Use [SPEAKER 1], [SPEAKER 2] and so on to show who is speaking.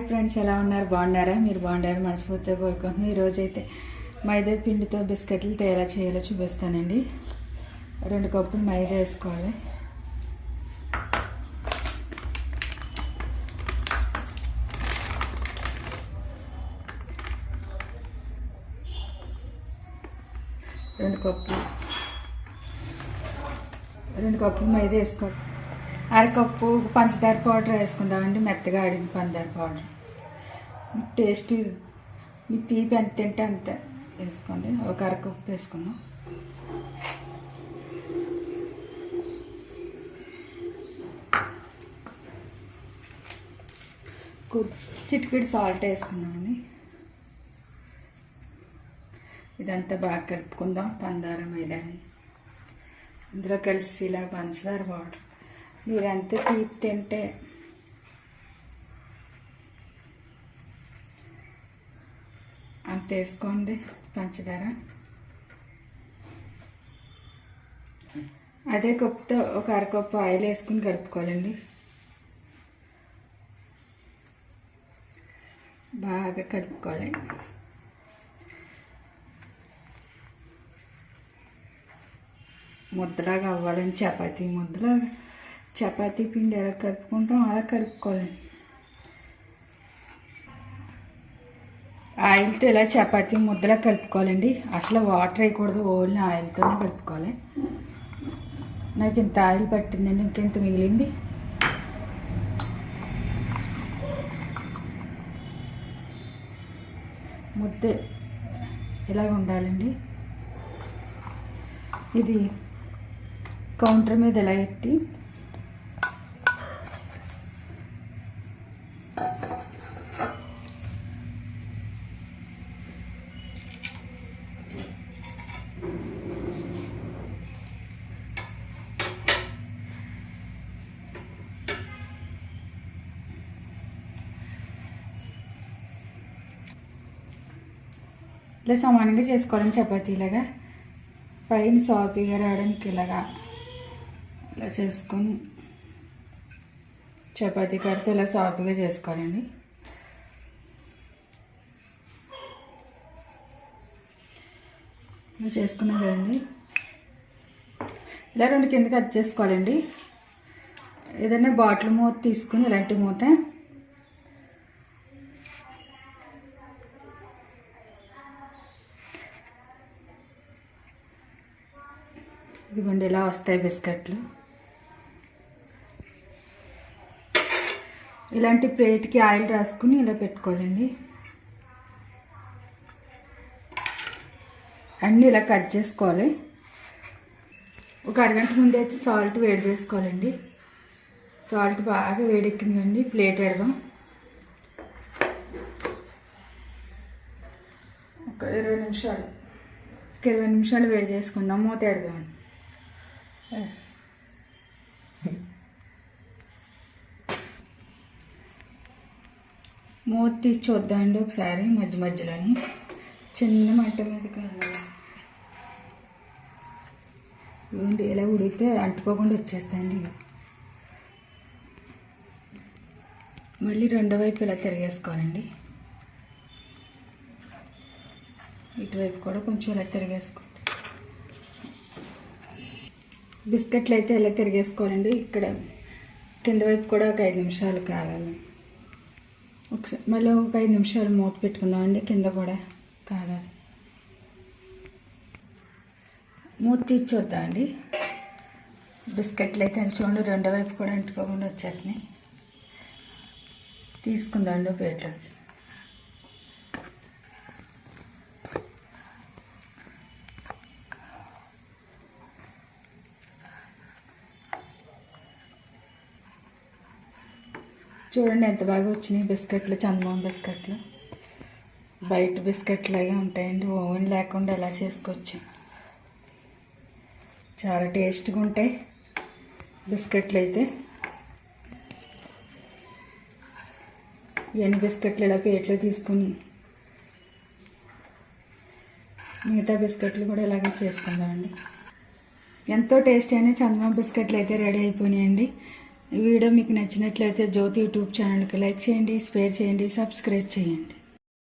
[SPEAKER 1] Hi friends ఎలా ఉన్నారు? బాగున్నారా? మీరు బాగున్నారా మనస్ఫూర్తిగా కోరుకుంటున్నాను ఈరోజైతే మైదా పిండితో బిస్కెట్లు ఎలా చేయాలో చూపిస్తానండి. రెండు కప్పులు మైదా వేసుకోవాలి. రెండు కప్పులు. రెండు కప్పులు మైదా వేసుకోవాలి. అరకప్పు పంచదార పౌడర్ వేసుకుందామండి మెత్తగా ఆడిన పంచదార పౌడర్. టేస్ట్ మీ తీపి ఎంత తింటే అంత వేసుకోండి. ఒక అరకప్పు వేసుకుందాం. చిటికిడి సాల్ట్ వేసుకున్నామండి ఇదంతా బాగా కలుపుకుందాం. పందారం మైదాని. ఇందులో కలిసి ఇలా పంచదార పౌడర్. మీరు ఎంత తీపి తింటే. అంత వేసుకోండి పంచదార. అదే కప్పుతో ఒక అరకప్పు ఆయిల్ వేసుకుని కలుపుకోవాలండి. బాగా కలుపుకోవాలి. ముద్దలాగా అవ్వాలండి చపాతీ ముద్దలాగా. చపాతీ పిండి ఎలా కలుపుకుంటాం అలా కలుపుకోవాలండి. ఆయిల్తో ఇలా చపాతీ ముద్దలా కలుపుకోవాలండి. అసలు వాటర్ వేయకూడదు ఓన్లీ ఆయిల్తోనే కలుపుకోవాలి. నాకు ఇంత ఆయిల్ పట్టిందండి ఇంకెంత మిగిలింది? ముద్ద ఇలాగ ఉండాలండి. ఇది కౌంటర్ మీద ఎలా పెట్టి ఇలా సమానంగా చేసుకోవాలని చపాతీలాగా పైన సాఫీగా రావడానికి ఇలాగా ఇలా చేసుకొని చపాతీ కడితే ఇలా సాఫీగా చేసుకోవాలండి. ఇలా చేసుకున్నాం కదండి. ఇలా రెండు కిందకి కట్ చేసుకోవాలండి. ఏదైనా బాటిల్ మూత తీసుకుని ఇలాంటి మూత ఇదిగోండి ఇలా వస్తాయి బిస్కెట్లు? ఇలాంటి ప్లేట్కి ఆయిల్ రాసుకుని ఇలా పెట్టుకోవాలండి. అన్నీ ఇలా కట్ చేసుకోవాలి. ఒక అరగంట ముందే అయితే సాల్ట్ వేడి చేసుకోవాలండి. సాల్ట్ బాగా వేడెక్కిందండి ప్లేట్ పెడదాం ఒక ఇరవై నిమిషాలు ఒక ఇరవై నిమిషాలు వేడి చేసుకుందాం మూత పెడదాం మూత తీసి చూద్దామండి ఒకసారి మధ్య మధ్యలోని. చిన్న మంట మీద కావాలి ఇలా ఉడికితే అంటుకోకుండా వచ్చేస్తాయండి మళ్ళీ రెండో వైపు ఇలా తిరిగేసుకోవాలండి. ఇటువైపు కూడా కొంచెం ఇలా తిరిగేసుకో బిస్కెట్లు అయితే ఇలా తిరిగేసుకోవాలండి? ఇక్కడ కింద వైపు కూడా ఒక ఐదు నిమిషాలు కాలాలి ఒకసారి మళ్ళీ ఒక ఐదు నిమిషాలు మూత పెట్టుకుందామండి కింద కూడా కాలాలి మూత తీసి చూద్దామండి బిస్కెట్లు అయితే చూడండి రెండో వైపు కూడా అంటుకోకుండా వచ్చేస్తున్నాయి. తీసుకుందామండి ప్లేట్లోకి. చూడండి ఎంత బాగా వచ్చినాయి బిస్కెట్లు చందమామ బిస్కెట్లు. బయట బిస్కెట్లు లాగే ఉంటాయండి. ఓవెన్ లేకుండా ఎలా చేసుకోవచ్చు? చాలా టేస్ట్గా ఉంటాయి బిస్కెట్లు అయితే ఎన్ని బిస్కెట్లు ఇలా ప్లేట్లో తీసుకుని మిగతా బిస్కెట్లు కూడా ఇలాగే చేసుకుందామండి. ఎంతో టేస్ట్ అయిన చందమా బిస్కెట్లు అయితే రెడీ అయిపోయినాయండి. వీడియో మీకు నచ్చినట్లయితే జ్యోతి యూట్యూబ్ ఛానల్కి లైక్ చేయండి షేర్ చేయండి సబ్స్క్రైబ్ చేయండి.